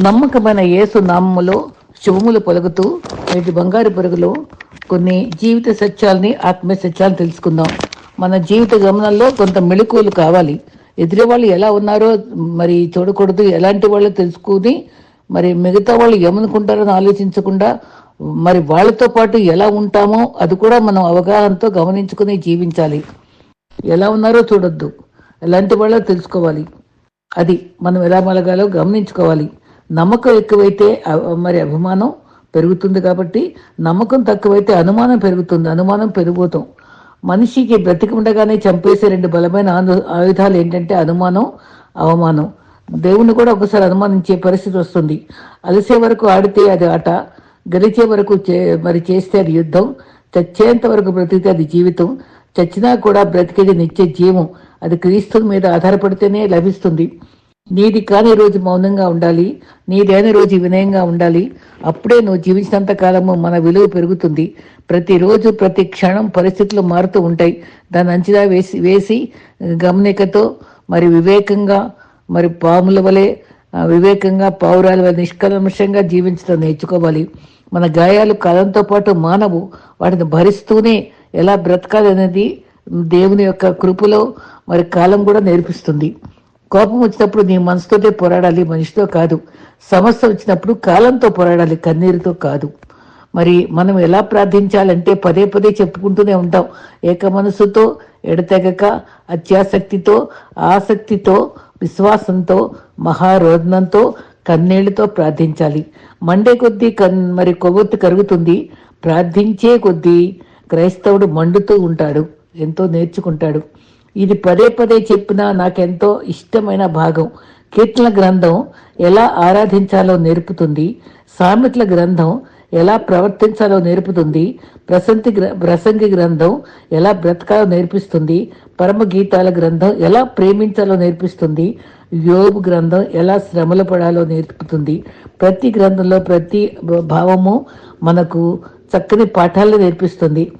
నమ్మకమైన యేసు నామములో శుభములు పలుకుతూ నేటి బంగారు పొరుగులో కొన్ని జీవిత సత్యాలని ఆత్మీయ సత్యాలను తెలుసుకుందాం. మన జీవిత గమనంలో కొంత మెళుకువలు కావాలి. ఎదురు వాళ్ళు ఎలా ఉన్నారో మరి చూడకూడదు. ఎలాంటి వాళ్ళు తెలుసుకుని మరి మిగతా వాళ్ళు ఏమనుకుంటారని ఆలోచించకుండా మరి వాళ్ళతో పాటు ఎలా ఉంటామో అది కూడా మనం అవగాహనతో గమనించుకుని జీవించాలి. ఎలా ఉన్నారో చూడొద్దు. ఎలాంటి వాళ్ళో తెలుసుకోవాలి. అది మనం ఎలా మలగాలో గమనించుకోవాలి. నమ్మకం ఎక్కువైతే మరి అభిమానం పెరుగుతుంది కాబట్టి నమ్మకం తక్కువైతే అనుమానం పెరుగుతుంది అనుమానం పెరిగిపోతాం. మనిషికి బ్రతికి ఉండగానే చంపేసే రెండు బలమైన ఆయుధాలు ఏంటంటే అనుమానం అవమానం. దేవుని కూడా ఒకసారి అనుమానించే పరిస్థితి వస్తుంది. అలసే వరకు ఆడితే అది ఆట గెలిచే వరకు చే- మరి చేస్తే అది యుద్ధం చచ్చేంత వరకు బ్రతికితే అది జీవితం చచ్చినా కూడా బ్రతికేది నిత్య జీవం. అది క్రీస్తు మీద ఆధారపడితేనే లభిస్తుంది. నీది కాని రోజు మౌనంగా ఉండాలి నీదైన రోజు వినయంగా ఉండాలి. అప్పుడే నువ్వు జీవించినంత కాలము మన విలువ పెరుగుతుంది. ప్రతిరోజు ప్రతి క్షణం పరిస్థితులు మారుతూ ఉంటాయి. దాన్ని అంచనా వేసి వేసి గమనికతో మరి వివేకంగా మరి పాముల వలె వివేకంగా పావురాల వలె నిష్కల్మషంగా జీవించడం నేర్చుకోవాలి. మన గాయాలు కాలంతో పాటు మానవు వాటిని భరిస్తూనే ఎలా బ్రతకాలనేది దేవుని యొక్క కృపలో మరి కాలం కూడా నేర్పిస్తుంది. కోపం వచ్చినప్పుడు నీ మనసుతోటే పోరాడాలి మనిషితో కాదు. సమస్య వచ్చినప్పుడు కాలంతో పోరాడాలి కన్నీరుతో కాదు. మరి మనం ఎలా ప్రార్థించాలంటే పదే పదే చెప్పుకుంటూనే ఉంటాం. ఏక మనసుతో ఎడతెగక అత్యాసక్తితో ఆసక్తితో విశ్వాసంతో మహారోధనంతో కన్నీళ్ళతో ప్రార్థించాలి. మండే కొద్దీ కన్ మరి కొవ్వొత్తు కరుగుతుంది. ప్రార్థించే కొద్దీ క్రైస్తవుడు మండుతూ ఉంటాడు. ఎంతో నేర్చుకుంటాడు. ఇది పదే పదే చెప్పినా నాకెంతో ఇష్టమైన భాగం. కీర్తన గ్రంథం ఎలా ఆరాధించాలో నేర్పుతుంది. సామెతల గ్రంథం ఎలా ప్రవర్తించాలో నేర్పుతుంది. ప్రసంతి గ్ర- ప్రసంగి గ్రంథం ఎలా బ్రతకాలో నేర్పిస్తుంది. పరమ గీతాల గ్రంథం ఎలా ప్రేమించాలో నేర్పిస్తుంది. యోగు గ్రంథం ఎలా శ్రమలు పడాలో నేర్పుతుంది. ప్రతి గ్రంథంలో ప్రతి భావము మనకు చక్కని పాఠాలు నేర్పిస్తుంది.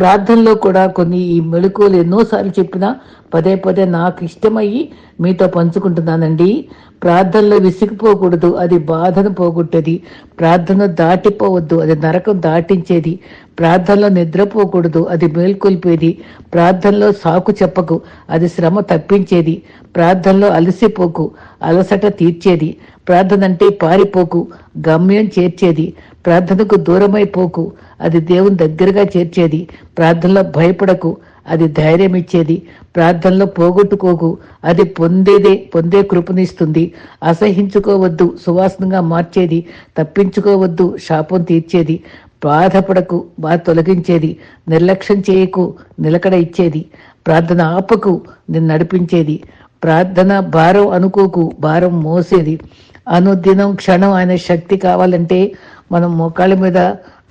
ప్రార్థనలో కూడా కొన్ని ఈ మెళుకువలు ఎన్నోసార్లు చెప్పినా పదే పదే నాకు ఇష్టమయ్యి మీతో పంచుకుంటున్నానండి. ప్రార్థనలో విసిగిపోకూడదు అది బాధను పోగొట్టేది. ప్రార్థన దాటిపోవద్దు అది నరకం దాటించేది. ప్రార్థనలో నిద్రపోకూడదు అది మేల్కొల్పేది. ప్రార్థనలో సాకు చెప్పకు అది శ్రమ తప్పించేది. ప్రార్థనలో అలసిపోకు అలసట తీర్చేది. ప్రార్థన అంటే పారిపోకు గమ్యం చేర్చేది. ప్రార్థనకు దూరమైపోకు అది దేవుని దగ్గరగా చేర్చేది. ప్రార్థనలో భయపడకు. అది ధైర్యం ఇచ్చేది ప్రార్థనలో పోగొట్టుకోకు. అది పొందేదే పొందే కృపనిస్తుంది. అసహించుకోవద్దు. సువాసనగా మార్చేది. తప్పించుకోవద్దు. శాపం తీర్చేది. బాధపడకు. బాధ తొలగించేది. నిర్లక్ష్యం చేయకు. నిలకడ ఇచ్చేది. ప్రార్థన ఆపకు. నిన్ను నడిపించేది ప్రార్థన భారం అనుకోకు. భారం మోసేది. అనుదినం క్షణం ఆయన శక్తి కావాలంటే మనం మోకాళ్ళ మీద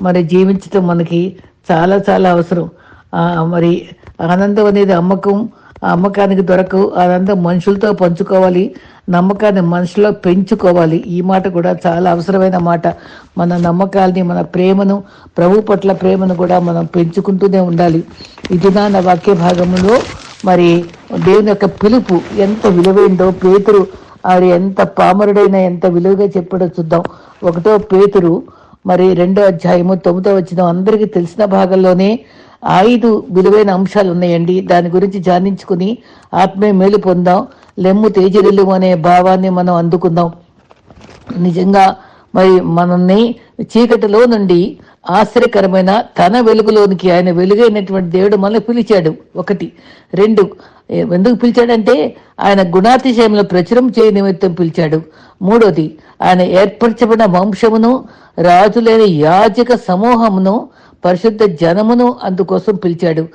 మరి జీవించటం మనకి చాలా చాలా అవసరం. మరి ఆనందం అనేది అమ్మకం ఆ అమ్మకానికి దొరకవు. ఆనందం మనుషులతో పంచుకోవాలి. నమ్మకాన్ని మనుషులో పెంచుకోవాలి. ఈ మాట కూడా చాలా అవసరమైన మాట. మన నమ్మకాల్ని మన ప్రేమను ప్రభు పట్ల ప్రేమను కూడా మనం పెంచుకుంటూనే ఉండాలి. ఇది నా వాక్య భాగంలో మరి దేవుని యొక్క పిలుపు ఎంత విలువైందో పేతురు అది ఎంత పామరుడైన ఎంత విలువగా చెప్పాడో చూద్దాం. ఒకటో పేతురు మరి రెండో అధ్యాయము తొమ్మిదో వచ్చిన అందరికీ తెలిసిన భాగంలోనే ఐదు విలువైన అంశాలు ఉన్నాయండి. దాని గురించి ధ్యానించుకుని ఆత్మీయ మేలు పొందాం. లెమ్ము తేజరిల్లు అనే భావాన్ని మనం అందుకుందాం. నిజంగా మరి మనల్ని చీకటిలో నుండి ఆశ్చర్యకరమైన తన వెలుగులోనికి ఆయన వెలుగైనటువంటి దేవుడు మనల్ని పిలిచాడు. ఒకటి. రెండు. ఎందుకు పిలిచాడంటే ఆయన గుణాతిశయంలో ప్రచురం చేయ నిమిత్తం పిలిచాడు. మూడోది. ఆయన ఏర్పరచబడిన వంశమును రాజులైన యాజక సమూహమును పరిశుద్ధ జనమును అందుకోసం పిలిచాడు.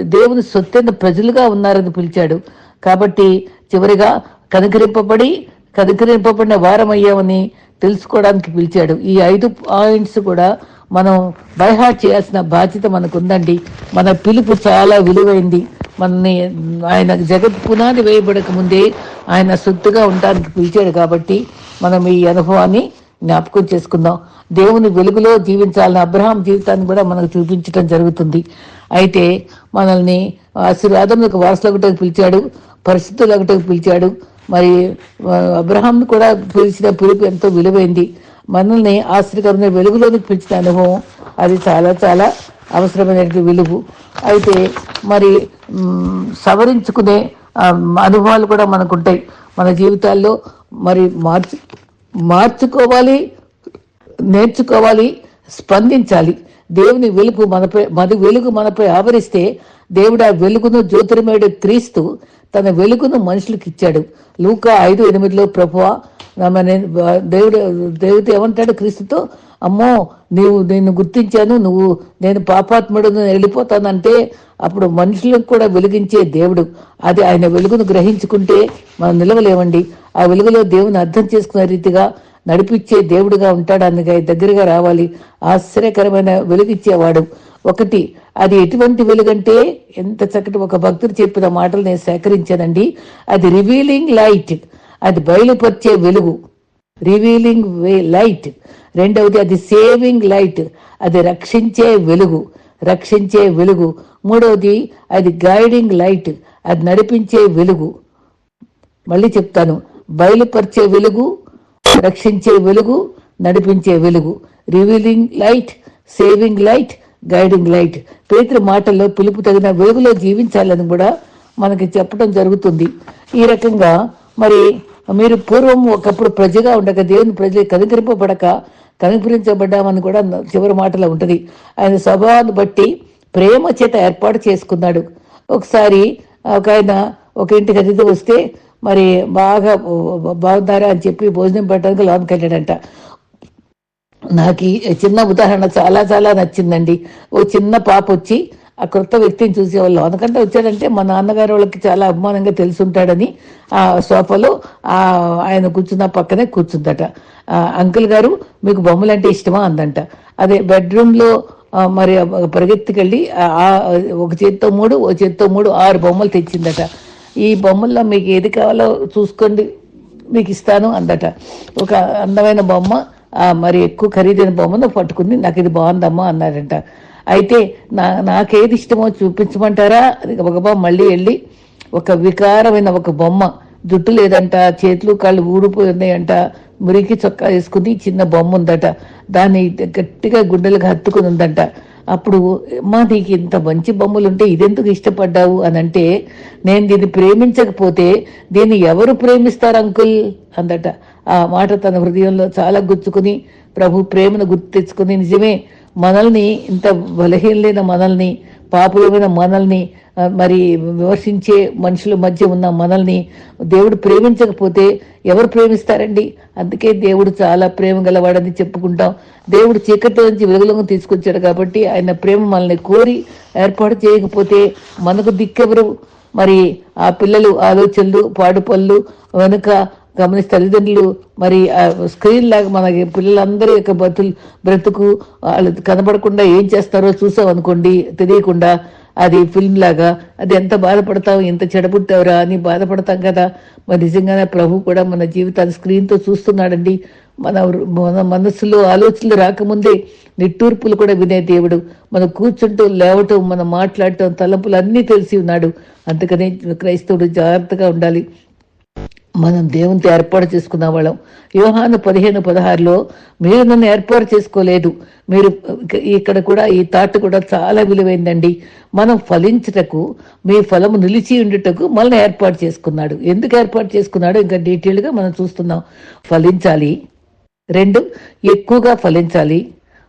దేవుని సొత్తైన ప్రజలుగా ఉన్నారని పిలిచాడు. కాబట్టి చివరిగా కనుకరింపబడి కనుకరింపబడిన వారమయ్యామని తెలుసుకోవడానికి పిలిచాడు. ఈ ఐదు పాయింట్స్ కూడా మనం బైహార్ట్ చేయాల్సిన బాధ్యత మనకు ఉందండి మన పిలుపు చాలా విలువైంది. మనని ఆయన జగత్ పునాది వేయబడక ముందే ఆయన సొత్తుగా ఉండడానికి పిలిచాడు కాబట్టి మనం ఈ అనుభవాన్ని జ్ఞాపకం చేసుకుందాం. దేవుని వెలుగులో జీవించాలని అబ్రహాం జీవితాన్ని కూడా మనకు చూపించడం జరుగుతుంది. అయితే మనల్ని ఆశీర్వాదములకు వారసులగటకు పిలిచాడు పరిస్థితులగటకు పిలిచాడు. మరి అబ్రహాంను కూడా పిలిచిన పిలుపు ఎంతో విలువైంది. మనల్ని ఆశ్చర్యకరమైన వెలుగులోనికి పిలిచిన అనుభవం అది చాలా చాలా అవసరమైనటువంటి వెలుగు. అయితే మరి సవరించుకునే అనుభవాలు కూడా మనకు ఉంటాయి మన జీవితాల్లో మరి మార్చు మార్చుకోవాలి నేర్చుకోవాలి స్పందించాలి. దేవుని వెలుగు మనపై మరి వెలుగు మనపై ఆవరిస్తే దేవుడు ఆ వెలుగును జ్యోతిర్మయుడు క్రీస్తు తన వెలుగును మనుషులకు ఇచ్చాడు. లూకా ఐదు ఎనిమిదిలో ప్రభువా నేను- దేవుడు దేవుడు ఏమంటాడు క్రీస్తుతో? అమ్మో నీవు నేను గుర్తించాను నువ్వు నేను పాపాత్ముడు వెళ్ళిపోతానంటే అప్పుడు మనుషులకు కూడా వెలిగించే దేవుడు. అది ఆయన వెలుగును గ్రహించుకుంటే మనం నిలవలేమండి. ఆ వెలుగులో దేవుని అర్థం చేసుకునే రీతిగా నడిపించే దేవుడుగా ఉంటాడు. అందుకే దగ్గరగా రావాలి. ఆశ్చర్యకరమైన వెలుగిచ్చేవాడు. ఒకటి అది ఎటువంటి వెలుగంటే ఎంత చక్కటి ఒక భక్తుడు చెప్పిన మాటలు నేను సేకరించానండి. అది రివీలింగ్ లైట్. అది బయలుపరిచే వెలుగు. రివీలింగ్ లైట్ రెండవది అది సేవింగ్ లైట్ అది రక్షించే వెలుగు. రక్షించే వెలుగు. మూడవది అది గైడింగ్ లైట్ అది నడిపించే వెలుగు. మళ్ళీ చెప్తాను. బయలుపరిచే వెలుగు రక్షించే వెలుగు నడిపించే వెలుగు. Revealing light saving light guiding light పేతుల మాటల్లో పిలుపు తగిన వెలుగులో జీవించాలని కూడా మనకి చెప్పడం జరుగుతుంది. ఈ రకంగా మరి మీరు పూర్వం ఒకప్పుడు ప్రజగా ఉండక దేవుని ప్రజలు కనికరింపబడక కనికరించబడ్డామని కూడా చివరి మాటలో ఉంటుంది. ఆయన స్వభావాన్ని బట్టి ప్రేమ చేత ఏర్పాటు చేసుకున్నాడు. ఒకసారి ఒక ఆయన ఒక ఇంటికి అతిథి వస్తే మరి బాగా బాగున్నారా? అని చెప్పి భోజనం పెట్టడానికి లోనికి వెళ్ళాడంట. నాకు చిన్న ఉదాహరణ చాలా చాలా నచ్చిందండి. ఓ చిన్న పాప వచ్చి ఆ కొత్త వ్యక్తిని చూసేవాళ్ళం అందుకంటే వచ్చాడంటే మా నాన్నగారు వాళ్ళకి చాలా అభిమానంగా తెలుసుంటాడని ఆ సోఫాలో ఆ ఆయన కూర్చున్న పక్కనే కూర్చుందట. అంకుల్ గారు మీకు బొమ్మలు అంటే ఇష్టమా? అందంట. అదే బెడ్రూమ్లో మరి పరిగెత్తుకెళ్ళి ఆ- ఒక చేత్తో మూడు ఒక చేత్తో మూడు ఆరు బొమ్మలు తెచ్చిందట. ఈ బొమ్మల్లో మీకు ఏది కావాలో చూసుకోండి మీకు ఇస్తాను అందట. ఒక అందమైన బొమ్మ మరి ఎక్కువ ఖరీదైన బొమ్మను పట్టుకుని నాకు ఇది బాగుందమ్మా అన్నారంట. అయితే నా నాకేది ఇష్టమో చూపించమంటారా? అది గబగబా మళ్ళీ వెళ్ళి ఒక వికారమైన ఒక బొమ్మ. జుట్టు లేదంట చేతులు కాళ్ళు ఊడిపోయి ఉన్నాయంట మురికి చొక్కా వేసుకుని చిన్న బొమ్మ ఉందట. దాన్ని గట్టిగా గుండెలకు హత్తుకుని ఉందంట. అప్పుడు మా నీకు ఇంత మంచి బొమ్మలు ఉంటే ఇదెందుకు ఇష్టపడ్డావు? అని అంటే నేను దీన్ని ప్రేమించకపోతే దీన్ని ఎవరు ప్రేమిస్తారు అంకుల్? అందట. ఆ మాట తన హృదయంలో చాలా గుచ్చుకుని ప్రభు ప్రేమను గుర్తు తెచ్చుకుని నిజమే మనల్ని ఇంత బలహీనమైన మనల్ని పాపులమైన మనల్ని మరి విమర్శించే మనుషుల మధ్య ఉన్న మనల్ని దేవుడు ప్రేమించకపోతే ఎవరు ప్రేమిస్తారండి? అందుకే దేవుడు చాలా ప్రేమ గలవాడని చెప్పుకుంటాం. దేవుడు చీకటి నుంచి వెలుగులోకి తీసుకొచ్చాడు కాబట్టి ఆయన ప్రేమ మనల్ని కోరి ఏర్పాటు చేయకపోతే మనకు దిక్కెవరు? మరి ఆ పిల్లలు ఆలోచనలు పాడుపళ్ళు వెనుక గమనిస్తే తల్లిదండ్రులు మరి ఆ స్క్రీన్ లాగా మనకి పిల్లలందరి యొక్క బతులు బ్రతుకు వాళ్ళు కనబడకుండా ఏం చేస్తారో చూసాం అనుకోండి తెలియకుండా అది ఫిల్మ్ లాగా అది ఎంత బాధపడతావు ఎంత చెడబుట్టావురా అని బాధపడతాం కదా. మరి నిజంగానే ప్రభు కూడా మన జీవితాన్ని స్క్రీన్తో చూస్తున్నాడండి. మన మన మనస్సులో ఆలోచనలు రాకముందే నిట్టూర్పులు కూడా వినే దేవుడు. మనం కూర్చుంటూ లేవటం మనం మాట్లాడటం తలంపులు అన్నీ తెలిసి ఉన్నాడు. అందుకనే క్రైస్తవుడు జాగ్రత్తగా ఉండాలి. మనం దేవునితో ఏర్పాటు చేసుకున్న వాళ్ళం. యోహాను పదిహేను పదహారులో మీరు నన్ను ఏర్పాటు చేసుకోలేదు. మీరు ఇక్కడ కూడా ఈ తాట కూడా చాలా విలువైందండి. మనం ఫలించుటకు మీ ఫలము నిలిచి ఉండుటకు మనల్ని ఏర్పాటు చేసుకున్నాడు. ఎందుకు ఏర్పాటు చేసుకున్నాడు ఇంకా డీటెయిల్గా మనం చూస్తున్నాం. ఫలించాలి. రెండు ఎక్కువగా ఫలించాలి.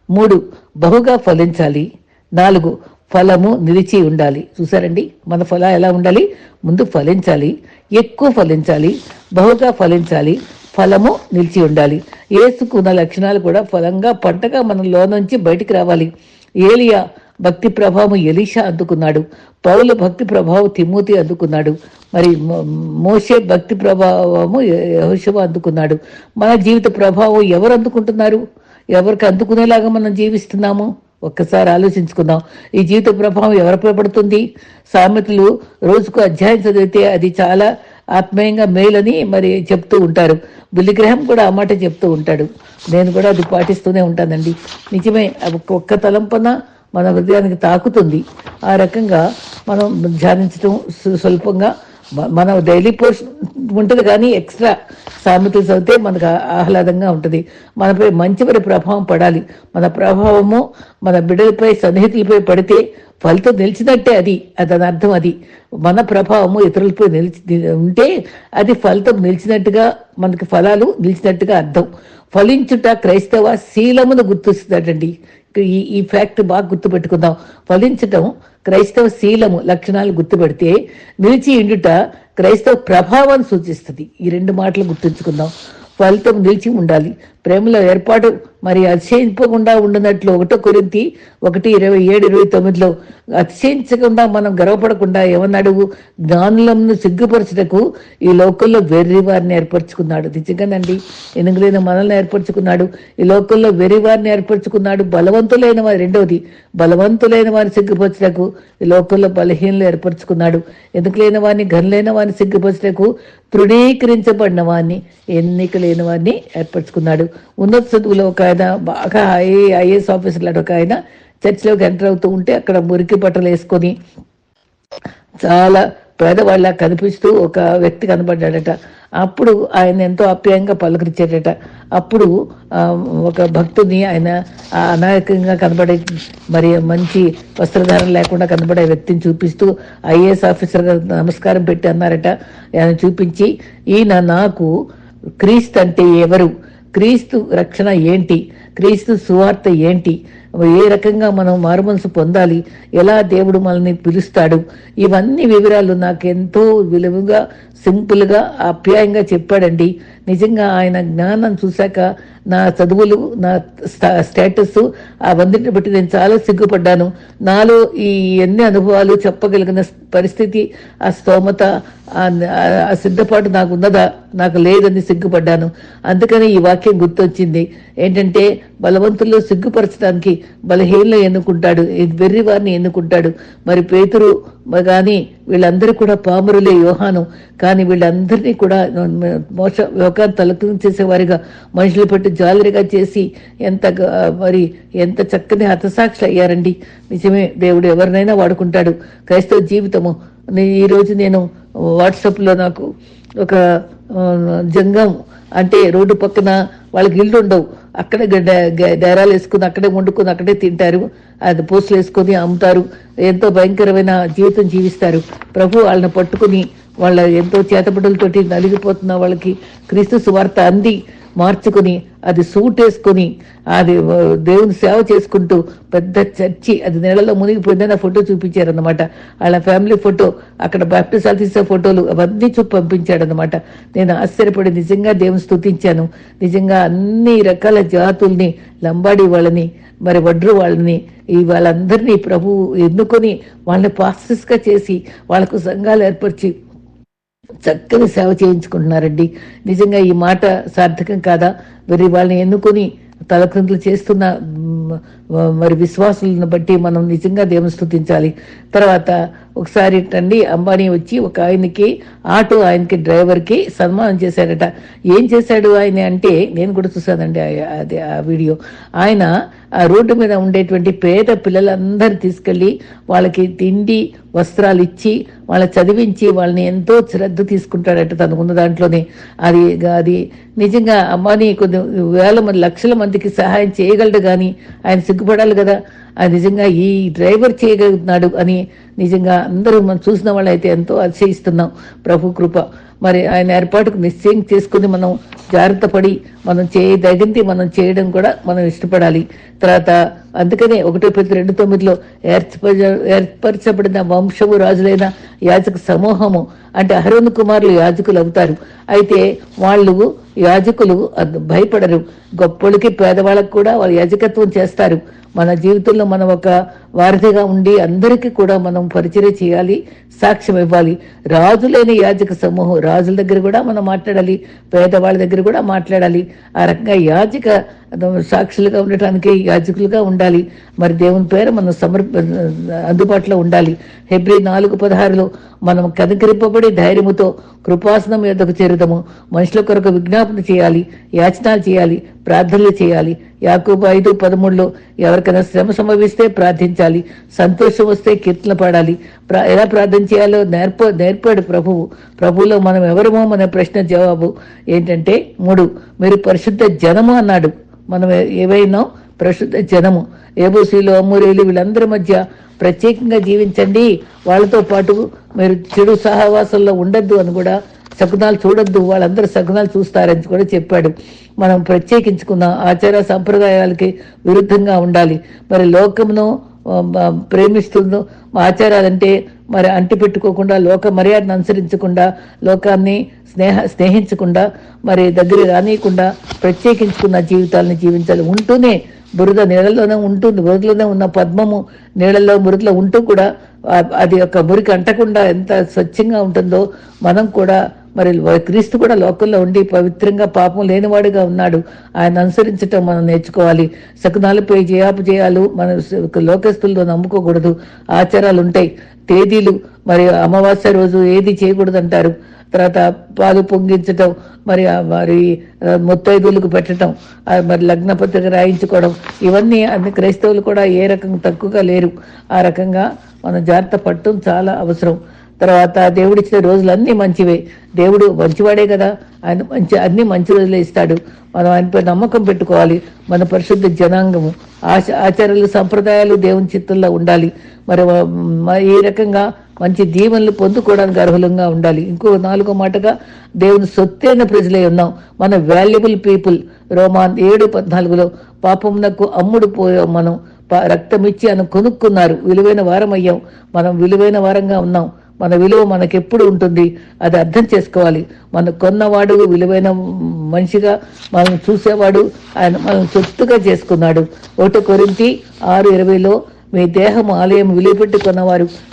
మూడు బహుగా ఫలించాలి. నాలుగు ఫలము నిలిచి ఉండాలి. చూసారండి మన ఫల ఎలా ఉండాలి? ముందు ఫలించాలి. ఎక్కువ ఫలించాలి. బహుగా ఫలించాలి. ఫలము నిలిచి ఉండాలి. ఏసుకున్న లక్షణాలు కూడా ఫలంగా పంటగా మన లోనుంచి బయటికి రావాలి. ఏలియా భక్తి ప్రభావం ఎలీషా అందుకున్నాడు. పౌలు భక్తి ప్రభావం తిమోతి అందుకున్నాడు. మరి మోషే భక్తి ప్రభావము యెహోషువ అందుకున్నాడు. మన జీవిత ప్రభావం ఎవరు అందుకుంటున్నారు? ఎవరికి అందుకునేలాగా మనం జీవిస్తున్నాము? ఒక్కసారి ఆలోచించుకుందాం. ఈ జీవిత ప్రభావం ఎవరిపై పడుతుంది సామెతలు రోజుకు అధ్యాయం చదివితే అది చాలా ఆత్మీయంగా మేలని మరి చెప్తూ ఉంటారు. బుల్లిగ్రహం కూడా ఆ మాట చెప్తూ ఉంటాడు. నేను కూడా అది పాటిస్తూనే ఉంటానండి. నిజమే ఒక్క- తలంపన మన హృదయానికి తాకుతుంది. ఆ రకంగా మనం ధ్యానించడం సు- సులభంగా మనం డైలీ పోర్షన్ ఉంటుంది కానీ ఎక్స్ట్రా సామెతలు చదివితే మనకు ఆహ్లాదంగా ఉంటుంది. మనపై మంచి మరి ప్రభావం పడాలి. మన ప్రభావము మన బిడ్డలపై సన్నిహితులపై పడితే ఫలితం నిలిచినట్టే అది. అది దాని అర్థం అది. మన ప్రభావము ఇతరులపై నిలిచి ఉంటే అది ఫలితం నిలిచినట్టుగా మనకి ఫలాలు నిలిచినట్టుగా అర్థం. ఫలించుట క్రైస్తవ శీలమును గుర్తిస్తుందటండి. ఈ ఈ ఫ్యాక్ట్ బాగా గుర్తుపెట్టుకుందాం. ఫలించటం క్రైస్తవ శీలము లక్షణాలు గుర్తుపెడితే నిలిచి ఇండుట క్రైస్తవ ప్రభావాన్ని సూచిస్తుంది. ఈ రెండు మాటలు గుర్తుంచుకుందాం. ఫలితం నిలిచి ఉండాలి. ప్రేమలో ఏర్పాటు మరి అతిశయింపకుండా ఉండనట్లు ఒకటో కొరింతి ఒకటి ఇరవై ఏడు ఇరవై తొమ్మిదిలో అతిశయించకుండా మనం గర్వపడకుండా ఏమన్నాడు జ్ఞానులను సిగ్గుపరచుటకు ఈ లోకంలో వెర్రి వారిని ఏర్పరచుకున్నాడు. నిజంగానండి. ఎనుగులైన మనల్ని ఏర్పరచుకున్నాడు. ఈ లోకంలో వెర్రి వారిని ఏర్పరచుకున్నాడు. బలవంతులైన వారి. రెండవది బలవంతులైన వారిని సిగ్గుపరచుటకు ఈ లోకంలో బలహీనలు ఏర్పరచుకున్నాడు. ఎందుకులేని వారిని ఘనులైన వారిని సిగ్గుపరచుటకు తృణీకరించబడిన వారిని ఎన్నిక లేని వారిని ఏర్పరచుకున్నాడు. ఉన్నత చదువులో ఒక ఆయన బాగా ఐఏ ఐఏఎస్ ఆఫీసర్ లాంటి ఒక ఆయన చర్చిలోకి ఎంటర్ అవుతూ ఉంటే అక్కడ మురికి బట్టలు వేసుకొని చాలా పేదవాళ్ళ కనిపిస్తూ ఒక వ్యక్తి కనబడ్డాడట. అప్పుడు ఆయన ఎంతో ఆప్యాయంగా పలకరించాడట. అప్పుడు ఆ, ఒక భక్తుని ఆయన అనాయకంగా కనబడే మరి మంచి వస్త్రధారణ లేకుండా కనబడే వ్యక్తిని చూపిస్తూ ఐఏఎస్ ఆఫీసర్ గారు నమస్కారం పెట్టి అన్నారట. ఆయన చూపించి ఈయన నాకు క్రీస్తు అంటే ఎవరు? క్రీస్తు రక్షణ ఏంటి? క్రీస్తు సువార్త ఏంటి? ఏ రకంగా మనం మారుమనసు పొందాలి? ఎలా దేవుడు మనల్ని పిలుస్తాడు? ఇవన్నీ వివరాలు నాకెంతో విలువగా సింపుల్గా ఆప్యాయంగా చెప్పాడండి. నిజంగా ఆయన జ్ఞానం చూశాక నా చదువులు నా స్టా- స్టేటస్ అవన్నిటిని బట్టి నేను చాలా సిగ్గుపడ్డాను. నాలో ఈ ఎన్ని అనుభవాలు చెప్పగలిగిన పరిస్థితి ఆ స్తోమత ఆ- ఆ సిద్ధపాటు నాకు ఉన్నదా? నాకు లేదని సిగ్గుపడ్డాను. అందుకని ఈ వాక్యం గుర్తొచ్చింది. ఏంటంటే బలవంతుల్లో సిగ్గుపరచడానికి బలహీనలు ఎన్నుకుంటాడు. వెర్రి వారిని ఎన్నుకుంటాడు. మరి పేతురు కానీ వీళ్ళందరూ కూడా పామురులే యోహాను. కానీ వీళ్ళందరినీ కూడా మోస యోగాన్ని తలకం చేసేవారిగా మనుషులు పట్టు జాలరిగా చేసి ఎంత మరి ఎంత చక్కని హతసాక్షులు అయ్యారండి నిజమే దేవుడు ఎవరినైనా వాడుకుంటాడు. క్రైస్తవ జీవితము. ఈరోజు నేను వాట్సాప్లో నాకు ఒక జంగం అంటే రోడ్డు పక్కన వాళ్ళకి ఇల్లు ఉండవు అక్కడే గడ్డ- గ- డేరాలు వేసుకుని అక్కడే వండుకొని అక్కడే తింటారు. అది పోస్టులు వేసుకొని అమ్ముతారు. ఎంతో భయంకరమైన జీవితం జీవిస్తారు. ప్రభు వాళ్ళని పట్టుకుని వాళ్ళ ఎంతో చేతపడులతోటి నలిగిపోతున్న వాళ్ళకి క్రీస్తు సువార్త అంది. మార్చుకుని అది సూట్ వేసుకొని అది దేవుని సేవ చేసుకుంటూ పెద్ద చర్చి అది నెలలో మునిగిపోయిందని ఆ ఫోటో చూపించారన్నమాట. వాళ్ళ ఫ్యామిలీ ఫోటో అక్కడ బాప్టిసాలు తీసే ఫోటోలు అవన్నీ చూపి పంపించాడనమాట నేను ఆశ్చర్యపడి నిజంగా దేవుని స్థుతించాను నిజంగా అన్ని రకాల జాతుల్ని లంబాడి వాళ్ళని మరి వడ్రు వాళ్ళని ఈ వాళ్ళందరినీ ప్రభు ఎన్నుకొని వాళ్ళని పాస్టర్స్గా చేసి వాళ్ళకు సంఘాలు ఏర్పరిచి చక్కని సేవ చేయించుకుంటున్నారండి నిజంగా ఈ మాట సార్థకం కాదా? మరి వాళ్ళని ఎన్నుకొని తలక్రిందులు చేస్తున్న మరి విశ్వాసులను బట్టి మనం నిజంగా దేవుని స్థుతించాలి తర్వాత ఒకసారి అండి అంబానీ వచ్చి ఒక ఆయనకి ఆటో ఆయనకి డ్రైవర్కి సన్మానం చేశాడట. ఏం చేశాడు ఆయన అంటే నేను కూడా చూసానండి ఆ- అదే ఆ వీడియో. ఆయన ఆ రోడ్డు మీద ఉండేటువంటి పేద పిల్లలందరూ తీసుకెళ్ళి వాళ్ళకి తిండి వస్త్రాలు ఇచ్చి వాళ్ళ చదివించి వాళ్ళని ఎంతో శ్రద్ధ తీసుకుంటాడట తనకున్న దాంట్లోనే. అది అది నిజంగా అమ్మాని కొన్ని వేల మంది లక్షల మందికి సహాయం చేయగలడు కానీ ఆయన సిగ్గుపడాలి కదా. అది నిజంగా ఈ డ్రైవర్ చేయగలుగుతున్నాడు అని నిజంగా అందరూ మనం చూసిన వాళ్ళైతే ఎంతో అతిశయిస్తున్నాం ప్రభు కృప. మరి ఆయన ఏర్పాటుకు నిశ్చయం చేసుకుని మనం జాగ్రత్త పడి మనం చేయదగింది మనం చేయడం కూడా మనం ఇష్టపడాలి. తర్వాత అందుకనే ఒకటో ప్రతి రెండు తొమ్మిదిలో ఏర్పరచ ఏర్పరచబడిన వంశము రాజులైన యాజక సమూహము అంటే అహరోన్ కుమారులు యాజకులు అవుతారు. అయితే వాళ్ళు యాజకులు భయపడరు. గొప్పలకి పేదవాళ్ళకి కూడా వాళ్ళు యాజకత్వం చేస్తారు. మన జీవితంలో మనం ఒక వారధిగా ఉండి అందరికీ కూడా మనం పరిచయం చేయాలి సాక్ష్యం ఇవ్వాలి. రాజులేని యాజక సమూహం రాజుల దగ్గర కూడా మనం మాట్లాడాలి పేదవాళ్ళ దగ్గర కూడా మాట్లాడాలి. ఆ రకంగా యాజక సాక్షులుగా ఉండటానికి యాజకులుగా ఉండాలి. మరి దేవుని పేరు మనం సమర్ప అందుబాటులో ఉండాలి. ఫిబ్రి నాలుగు పదహారులో మనం కనుకరింపబడి ధైర్యముతో కృపాసనం యొద్దకు చేరుదాము. మనుషుల కొరకు విజ్ఞాపన చేయాలి యాచనాలు చేయాలి ప్రార్థనలు చేయాలి. యాకూబు ఐదు పదమూడులో ఎవరికైనా శ్రమ సంభవిస్తే ప్రార్థించాలి సంతోషం వస్తే కీర్తన పాడాలి. ఎలా ప్రార్థన చేయాలో నేర్ప నేర్పాడు ప్రభువు. ప్రభువులో మనం ఎవరమో మన ప్రశ్న జవాబు ఏంటంటే మూడు మీరు పరిశుద్ధ జనము అన్నాడు. మనం ఏవైనా ప్రశుద్ధ జనము. ఏబోసీలు అమ్మూరేలు వీళ్ళందరి మధ్య ప్రత్యేకంగా జీవించండి. వాళ్ళతో పాటు మీరు చెడు సహవాసంలో ఉండద్దు అని కూడా శకునాలు చూడొద్దు వాళ్ళందరూ శకునాలు చూస్తారని కూడా చెప్పాడు. మనం ప్రత్యేకించుకున్న ఆచార సంప్రదాయాలకి విరుద్ధంగా ఉండాలి. మరి లోకమును ప్రేమిస్తుందో ఆచారాలంటే మరి అంటి పెట్టుకోకుండా లోక మర్యాదను అనుసరించకుండా లోకాన్ని స్నేహ స్నేహించకుండా మరి దగ్గర రానియకుండా ప్రత్యేకించుకున్న జీవితాలను జీవించాలి. ఉంటూనే బురద నీళ్ళలోనే ఉంటుంది. బురదలోనే ఉన్న పద్మము నీళ్ళలో బురదలో ఉంటూ కూడా అది ఒక మురికి అంటకుండా ఎంత స్వచ్ఛంగా ఉంటుందో మనం కూడా మరి క్రీస్తు కూడా లోకల్లో ఉండి పవిత్రంగా పాపం లేనివాడుగా ఉన్నాడు. ఆయన అనుసరించటం మనం నేర్చుకోవాలి. శకునాలపై జయాపజయాలు మన లోకస్తుల్లో నమ్ముకోకూడదు. ఆచారాలు ఉంటాయి. తేదీలు మరి అమావాస్య రోజు ఏది చేయకూడదు అంటారు తర్వాత పాలు పొంగించటం మరి మరి ముత్తైదులకు పెట్టడం మరి లగ్న పత్రిక రాయించుకోవడం ఇవన్నీ అన్ని క్రైస్తవులు కూడా ఏ రకంగా తక్కువగా లేరు. ఆ రకంగా మనం జాగ్రత్త పడటం చాలా అవసరం. తర్వాత దేవుడిచ్చిన రోజులన్నీ మంచివే. దేవుడు మంచివాడే కదా. ఆయన మంచి అన్ని మంచి రోజులే ఇస్తాడు. మనం ఆయనపై నమ్మకం పెట్టుకోవాలి. మన పరిశుద్ధ జనాంగము ఆచ ఆచారాలు సంప్రదాయాలు దేవుని చిత్తంలో ఉండాలి. మరి ఈ రకంగా మంచి దీవెనలు పొందుకోవడానికి అర్హులంగా ఉండాలి. ఇంకో నాలుగో మాటగా దేవుని సొత్తైన ప్రజలే ఉన్నాం. మన వాల్యుబుల్ పీపుల్ రోమాన్ ఏడు పద్నాలుగులో పాపమునకు అమ్ముడు పోయాం మనం రక్తమిచ్చి రక్తం ఇచ్చి ఆయన కొనుక్కున్నారు. విలువైన వారం అయ్యాం మనం విలువైన వారంగా ఉన్నాం. మన విలువ మనకెప్పుడు ఉంటుంది అది అర్థం చేసుకోవాలి. మన కొన్నవాడు విలువైన మనిషిగా మనం చూసేవాడు ఆయన మనం సొత్తుగా చేసుకున్నాడు. ఒకటి కొరింతి ఆరు ఇరవైలో మీ దేహం ఆలయం విలువ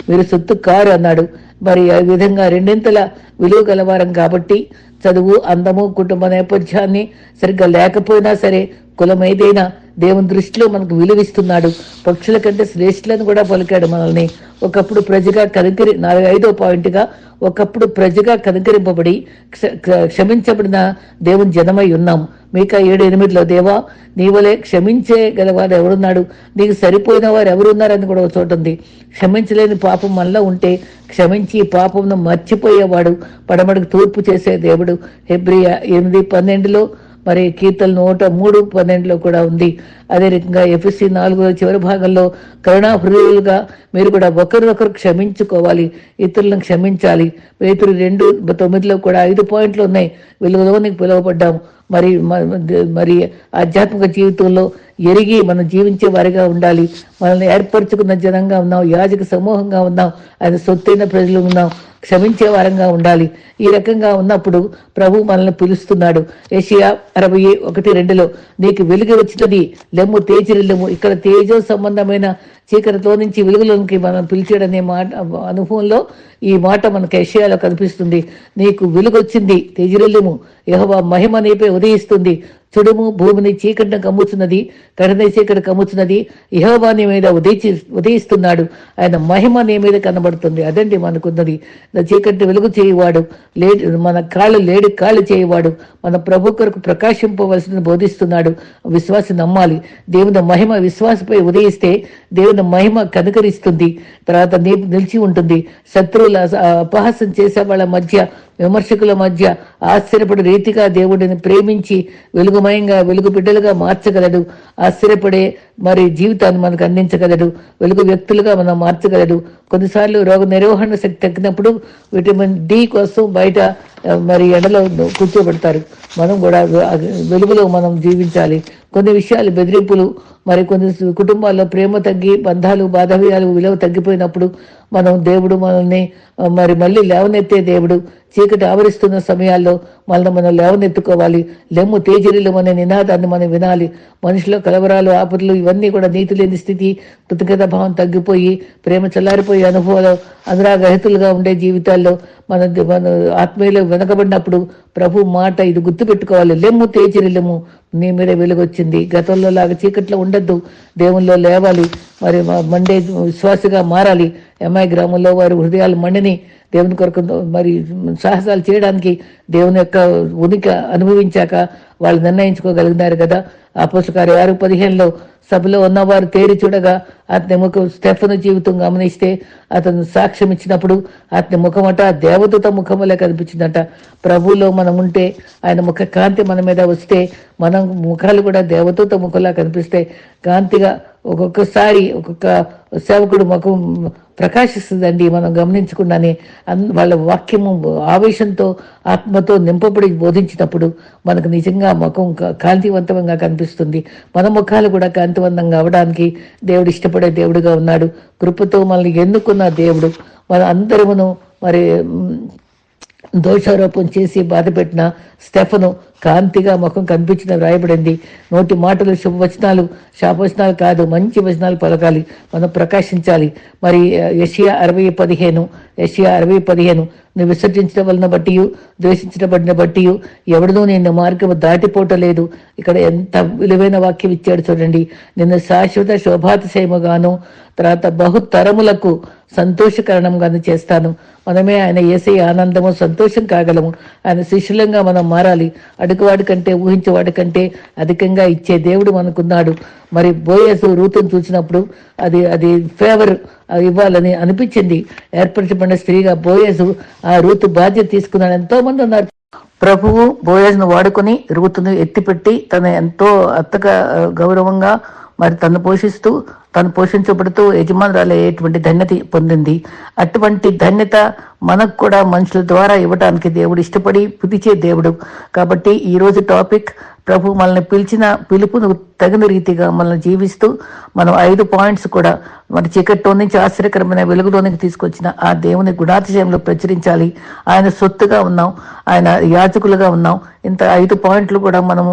మీరు సొత్తు కారు అన్నాడు. మరి ఆ విధంగా రెండింతల విలువ గలవారం కాబట్టి చదువు అందము కుటుంబ నేపథ్యాన్ని సరిగ్గా లేకపోయినా సరే కులం ఏదైనా దేవుని దృష్టిలో మనకు విలువిస్తున్నాడు. పక్షుల కంటే శ్రేష్ఠులను కూడా పలికాడు మనల్ని. ఒకప్పుడు ప్రజగా కనుకరి నాలుగు ఐదో పాయింట్గా ఒకప్పుడు ప్రజగా కనుకరింపబడి క్ష- క్షమించబడిన దేవుని జనమై ఉన్నాం. మిగతా ఏడు ఎనిమిదిలో దేవా నీవలే క్షమించే గలవారు ఎవరున్నాడు నీకు సరిపోయిన వారు ఎవరున్నారని కూడా ఒక చోట ఉంది క్షమించలేని పాపం మనలో ఉంటే క్షమించి పాపంను మర్చిపోయేవాడు. పడమడికి తూర్పు చేసే దేవుడు. హెబ్రియా ఎనిమిది పన్నెండులో మరి కీర్తన నూట మూడు పన్నెండులో కూడా ఉంది. అదే రకంగా ఎఫ్ఎస్సి నాలుగు చివరి భాగంలో కరుణాహృదయులుగా మీరు కూడా ఒకరినొకరు క్షమించుకోవాలి ఇతరులను క్షమించాలి. పేతురు రెండు తొమ్మిదిలో కూడా ఐదు పాయింట్లు ఉన్నాయి. వెలుగులోనికి పిలువబడ్డాము. మరి మ- మరి ఆధ్యాత్మిక జీవితంలో ఎరిగి మనం జీవించే వారిగా ఉండాలి. మనల్ని ఏర్పరచుకున్న జనంగా ఉన్నాం యాజక సమూహంగా ఉన్నాం ఆయన సొత్తైన ప్రజలు ఉన్నాం. క్షమించే వారంగా ఉండాలి. ఈ రకంగా ఉన్నప్పుడు ప్రభు మనల్ని పిలుస్తున్నాడు. ఏషియా అరవై ఒకటి రెండులో నీకు వెలుగు వచ్చినది లెమ్ము తేజరిల్లెము ఇక్కడ తేజో సంబంధమైన చీకటిలో నుంచి వెలుగులోనికి మనం పిలిచాడనే మాట అనుభవంలో ఈ మాట మనకు ఏషియాలో కనిపిస్తుంది. నీకు వెలుగొచ్చింది తేజరిల్లెము యహోవా మహిమ నీపై ఉదయిస్తుంది. చుడుము భూమిని చీకటిని కమ్ముచున్నది కఠిన చీకటి కమ్ముచున్నది. యెహోవా నీ మీద ఉదయించి ఉదయిస్తున్నాడు. ఆయన మహిమ నీ మీద కనబడుతుంది. అదండి మనకున్నది. నా చీకటిని వెలుగు చేయవాడు లేడి మన కాళ్ళు లేడి కాళ్ళు చేయవాడు మన ప్రభు కొరకు ప్రకాశింపవలసిన బోధిస్తున్నాడు. విశ్వాసం నమ్మాలి. దేవుని మహిమ విశ్వాసపై ఉదయిస్తే దేవుని మహిమ కనుకరిస్తుంది. తర్వాత నిలిచి ఉంటుంది. శత్రువుల అపహాసం చేసే వాళ్ళ మధ్య విమర్శకుల మధ్య ఆశ్చర్యపడే రీతిగా దేవుడిని ప్రేమించి వెలుగుమయంగా వెలుగు బిడ్డలుగా మార్చగలడు. ఆశ్చర్యపడే మరి జీవితాన్ని మనకు అందించగలడు. వెలుగు వ్యక్తులుగా మనం మార్చగలడు. కొన్నిసార్లు రోగ నిర్వహణ శక్తి తగ్గినప్పుడు విటమిన్ డి కోసం బయట మరి ఎండలో కూర్చోబెడతారు. మనం కూడా వెలుగులో మనం జీవించాలి. కొన్ని విషయాలు బెదిరింపులు మరి కొన్ని కుటుంబాల్లో ప్రేమ తగ్గి బంధాలు బాధవ్యాలు విలువ తగ్గిపోయినప్పుడు మనం దేవుడు మనల్ని మరి మళ్ళీ లేవనెత్తే దేవుడు చీకటి ఆవరిస్తున్న సమయాల్లో మనల్ని మనం లేవనెత్తుకోవాలి. లెమ్ము తేజరిల్లం అనే నినాదాన్ని మనం వినాలి. మనుషుల కలవరాలు ఆపదలు ఇవన్నీ కూడా నీతి లేని స్థితి కృతజ్ఞత భావం తగ్గిపోయి ప్రేమ చల్లారిపోయే అనుభవాలు అనురాగహితులుగా ఉండే జీవితాల్లో మన మన ఆత్మీయులు వెనకబడినప్పుడు ప్రభు మాట ఇది గుర్తుపెట్టుకోవాలి. లెమ్ము తేజరిలము నీ మీద వెలుగొచ్చింది. గతంలో లాగా చీకట్లో ఉండద్దు. దేవుల్లో లేవాలి. మరి మండే విశ్వాసగా మారాలి. ఎంఐ గ్రామంలో వారి హృదయాలు మండిని దేవుని కొరకు మరి సాహసాలు చేయడానికి దేవుని యొక్క ఉనికి అనుభవించాక వాళ్ళు నిర్ణయించుకోగలిగినారు కదా. ఆ పుస్తకారు ఆరు పదిహేనులో సభలో ఉన్నవారు తేరి చూడగా అతని ముఖం స్టెఫను జీవితం గమనిస్తే అతను సాక్ష్యం ఇచ్చినప్పుడు అతని ముఖమట దేవదూత ముఖములే కనిపించిందట. ప్రభువులో మనం ఉంటే ఆయన ముఖ కాంతి మన మీద వస్తే మనం ముఖాలు కూడా దేవదూత ముఖంలా కనిపిస్తాయి కాంతిగా ఒక్కొక్కసారి ఒక్కొక్క సేవకుడు ముఖం ప్రకాశిస్తుందండి. మనం గమనించకుండానే అన్- వాళ్ళ వాక్యము ఆవేశంతో ఆత్మతో నింపబడి బోధించినప్పుడు మనకు నిజంగా ముఖం కాంతివంతంగా కనిపిస్తుంది. మన ముఖాలు కూడా కాంతివంతంగా అవడానికి దేవుడు ఇష్టపడే దేవుడుగా ఉన్నాడు. కృపతో మనల్ని ఎన్నుకున్న దేవుడు మన అందరమును మరి దోషారోపణ చేసి బాధపెట్టిన స్టెఫను కాంతిగా ముఖం కనిపించిన వ్రాయబడింది. నోటి మాటలు శుభవచనాలు శాపవచనాలు కాదు మంచి వచనాలు పలకాలి. మనం ప్రకాశించాలి. మరి యషియా అరవై పదిహేను యషియా అరవై పదిహేను నువ్వు విసర్జించడం వలన బట్టి ద్వేషించబడిన బట్టి ఎవడనూ నిన్ను మార్గము దాటిపోవటలేదు ఇక్కడ ఎంత విలువైన వాక్యం ఇచ్చాడు చూడండి. నిన్ను శాశ్వత శోభాతిశయముగాను తర్వాత బహుతరములకు సంతోషకరణంగాను చేస్తాను మనమే ఆయన ఏసై ఆనందము సంతోషం కాగలము. ఆయన శిష్యులంగా మనం మారాలి. అడుగువాడి కంటే ఊహించేవాడి కంటే అధికంగా ఇచ్చే దేవుడు మనకున్నాడు. మరి బోయసు రూతును చూసినప్పుడు అది అది ఫేవర్ ఇవ్వాలని అనిపించింది. ఏర్పరచబడిన స్త్రీగా బోయసు ఆ రూతు బాధ్యత తీసుకున్నాడు. ఎంతో మంది ఉన్నారు. ప్రభువు బోయజ్ను వాడుకొని రూతును ఎత్తిపెట్టి తన ఎంతో అత్తగా గౌరవంగా మరి తను పోషిస్తూ తను పోషించబడుతూ యజమానురాలయ్యేటువంటి ధన్యత పొందింది. అటువంటి ధన్యత మనకు కూడా మనుషుల ద్వారా ఇవ్వడానికి దేవుడు ఇష్టపడి పిలిచే దేవుడు. కాబట్టి ఈ రోజు టాపిక్ ప్రభు మనల్ని పిలిచిన పిలుపును తగిన రీతిగా మనల్ని జీవిస్తూ మనం ఐదు పాయింట్స్ కూడా మన చీకట్లో నుంచి ఆశ్చర్యకరమైన వెలుగులోనికి తీసుకొచ్చిన ఆ దేవుని గుణాతిశయంలో ప్రచురించాలి. ఆయన సొత్తుగా ఉన్నాం ఆయన యాచకులుగా ఉన్నాం. ఇంత ఐదు పాయింట్లు కూడా మనము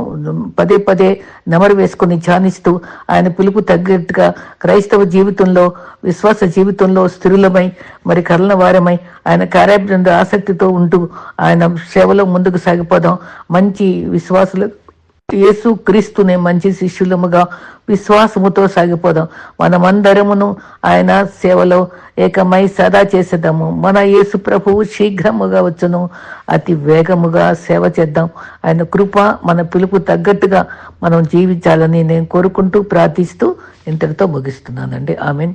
పదే పదే నెమరు వేసుకొని ధ్యానిస్తూ ఆయన పిలుపు తగ్గట్టుగా క్రైస్తవ జీవితంలో విశ్వాస జీవితంలో స్థిరులమై మరి కరుణ వారమై ఆయన కార్యాభ్యంలో ఆసక్తితో ఉంటూ ఆయన సేవలో ముందుకు సాగిపోదాం. మంచి విశ్వాసులు యేసు క్రీస్తునే మంచి శిష్యులముగా విశ్వాసముతో సాగిపోదాం. మనమందరమును ఆయన సేవలో ఏకమై సదా చేసేద్దాము. మన యేసు ప్రభువు శీఘ్రముగా వచ్చును. అతి వేగముగా సేవ చేద్దాం. ఆయన కృప మన పిలుపు తగ్గట్టుగా మనం జీవించాలని నేను కోరుకుంటూ ప్రార్థిస్తూ ఇంతటితో ముగిస్తున్నానండి. ఆమెన్.